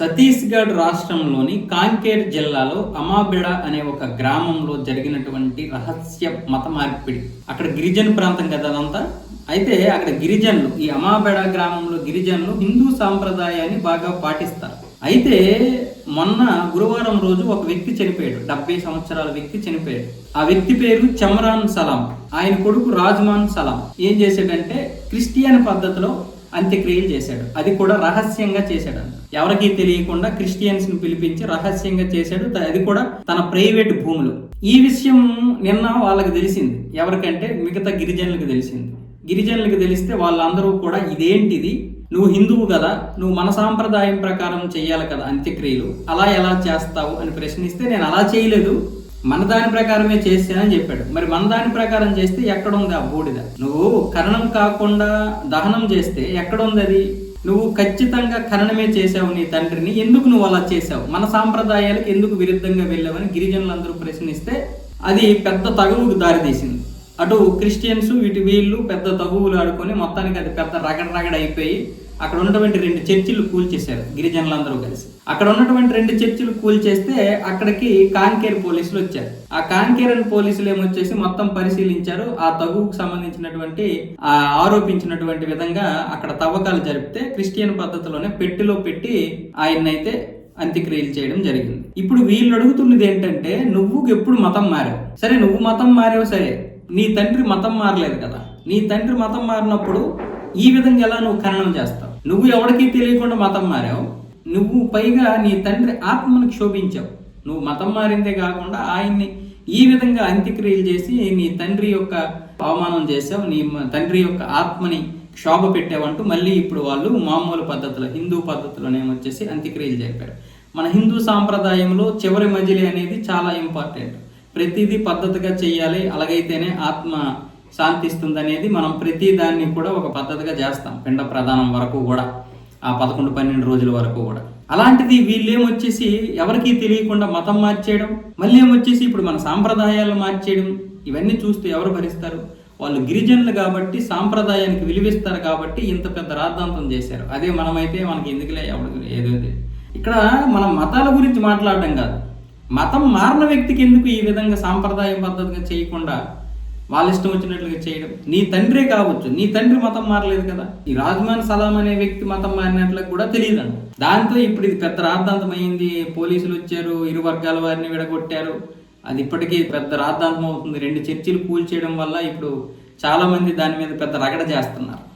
ఛత్తీస్గఢ్ రాష్ట్రంలోని కాంకేర్ జిల్లాలో అమాబెడ అనే ఒక గ్రామంలో జరిగినటువంటి రహస్య మత మార్పిడి. అక్కడ గిరిజన ప్రాంతం కదా అదంతా? అయితే అక్కడ గిరిజనులు ఈ అమాబెడ గ్రామంలో గిరిజనులు హిందూ సాంప్రదాయాన్ని బాగా పాటిస్తారు. అయితే మొన్న గురువారం రోజు ఒక వ్యక్తి చనిపోయాడు డెబ్బై సంవత్సరాల వ్యక్తి చనిపోయాడు. ఆ వ్యక్తి పేరు చమరాన్ సలాం. ఆయన కొడుకు రాజ్మాన్ సలాం. ఏం చేశాడంటే క్రిస్టియన్ పద్ధతిలో అంత్యక్రియలు చేశాడు. అది కూడా రహస్యంగా చేశాడు ఎవరికి తెలియకుండా క్రిస్టియన్స్ని పిలిపించి రహస్యంగా చేశాడు. అది కూడా తన ప్రైవేట్ భూములు. ఈ విషయం నిన్న వాళ్ళకి తెలిసింది. ఎవరికంటే మిగతా గిరిజనులకు తెలిసింది. గిరిజనులకు తెలిస్తే వాళ్ళందరూ కూడా ఇదేంటిది? నువ్వు హిందువు కదా నువ్వు మన సాంప్రదాయం ప్రకారం చేయాలి కదా అంత్యక్రియలు. అలా ఎలా చేస్తావు అని ప్రశ్నిస్తే నేను అలా చేయలేదు. మన దాని ప్రకారమే చేస్తానని చెప్పాడు. మరి మన దాని ప్రకారం చేస్తే ఎక్కడ ఉంది ఆ బూడిద? నువ్వు కరణం కాకుండా దహనం చేస్తే ఎక్కడ ఉంది అది? నువ్వు ఖచ్చితంగా కరణమే చేసావు నీ తండ్రిని. ఎందుకు నువ్వు అలా చేసావు మన సాంప్రదాయాలకు ఎందుకు విరుద్ధంగా వెళ్ళావని గిరిజనులందరూ ప్రశ్నిస్తే అది పెద్ద తగువుకు దారితీసింది అటు క్రిస్టియన్స్ ఇటు వీళ్ళు పెద్ద తగువులు ఆడుకొని మొత్తానికి అది పెద్ద రగడ రగడ అయిపోయి అక్కడ ఉన్నటువంటి రెండు చర్చిలు కూల్చేశారు గిరిజనులందరూ కలిసి. అక్కడ ఉన్నటువంటి రెండు చర్చిలు కూల్చేస్తే అక్కడికి కాంకేర్ పోలీసులు వచ్చారు. ఆ కాంకేర్ అని పోలీసులు ఏమొచ్చేసి మొత్తం పరిశీలించారు. ఆ తగువుకు సంబంధించినటువంటి ఆ ఆరోపించినటువంటి విధంగా అక్కడ తవ్వకాలు జరిపితే క్రిస్టియన్ పద్ధతిలోనే పెట్టెలో పెట్టి ఆయన్నైతే అంత్యక్రియలు చేయడం జరిగింది. ఇప్పుడు వీళ్ళు అడుగుతున్నది ఏంటంటే నువ్వు ఎప్పుడు మతం మారావు? సరే నువ్వు మతం మారావు సరే. నీ తండ్రి మతం మారలేదు కదా. నీ తండ్రి మతం మారినప్పుడు ఈ విధంగా ఎలా నువ్వు ఖననం చేస్తావు? నువ్వు ఎవరికీ తెలియకుండా మతం మారావు. నువ్వు పైగా నీ తండ్రి ఆత్మను క్షోభించావు. నువ్వు మతం మారిందే కాకుండా ఆయన్ని ఈ విధంగా అంత్యక్రియలు చేసి నీ తండ్రి యొక్క అవమానం చేసావు నీ తండ్రి యొక్క ఆత్మని క్షోభ పెట్టావంటూ మళ్ళీ ఇప్పుడు వాళ్ళు మామూలు పద్ధతిలో హిందూ పద్ధతిలోనేమొచ్చేసి అంత్యక్రియలు జరిపారు. మన హిందూ సాంప్రదాయంలో చివరి మజిలీ అనేది చాలా ఇంపార్టెంట్. ప్రతిదీ పద్ధతిగా చేయాలి అలాగైతేనే ఆత్మ శాంతిస్తుంది అనేది మనం ప్రతి దాన్ని కూడా ఒక పద్ధతిగా చేస్తాం. పిండ ప్రధానం వరకు కూడా ఆ పదకొండు పన్నెండు రోజుల వరకు కూడా. అలాంటిది వీళ్ళేమొచ్చేసి ఎవరికీ తెలియకుండా మతం మార్చేయడం మళ్ళీ ఏమొచ్చేసి ఇప్పుడు మన సాంప్రదాయాలు మార్చేయడం ఇవన్నీ చూస్తే ఎవరు భరిస్తారు? వాళ్ళు గిరిజనులు కాబట్టి సాంప్రదాయానికి విలువిస్తారు కాబట్టి ఇంత పెద్ద రాద్ధాంతం చేశారు. అదే మనమైతే మనకి ఎందుకులే ఎవరికి ఏదో ఇక్కడ మనం మతాల గురించి మాట్లాడడం కాదు. మతం మారిన వ్యక్తికి ఎందుకు ఈ విధంగా సాంప్రదాయ పద్ధతిగా చేయకుండా వాళ్ళ ఇష్టం వచ్చినట్లుగా చేయడం. నీ తండ్రే కావచ్చు. నీ తండ్రి మతం మారలేదు కదా. ఈ రాజ్మాన్ సలాం అనే వ్యక్తి మతం మారినట్లు కూడా తెలియదండి. దాంతో ఇప్పుడు ఇది పెద్ద రాద్ధాంతం అయింది. పోలీసులు వచ్చారు. ఇరు వర్గాల వారిని విడగొట్టారు. అది ఇప్పటికీ పెద్ద రాద్ధాంతం అవుతుంది. రెండు చర్చిలు కూల్చేయడం వల్ల ఇప్పుడు చాలా మంది దాని మీద పెద్ద రగడ చేస్తున్నారు.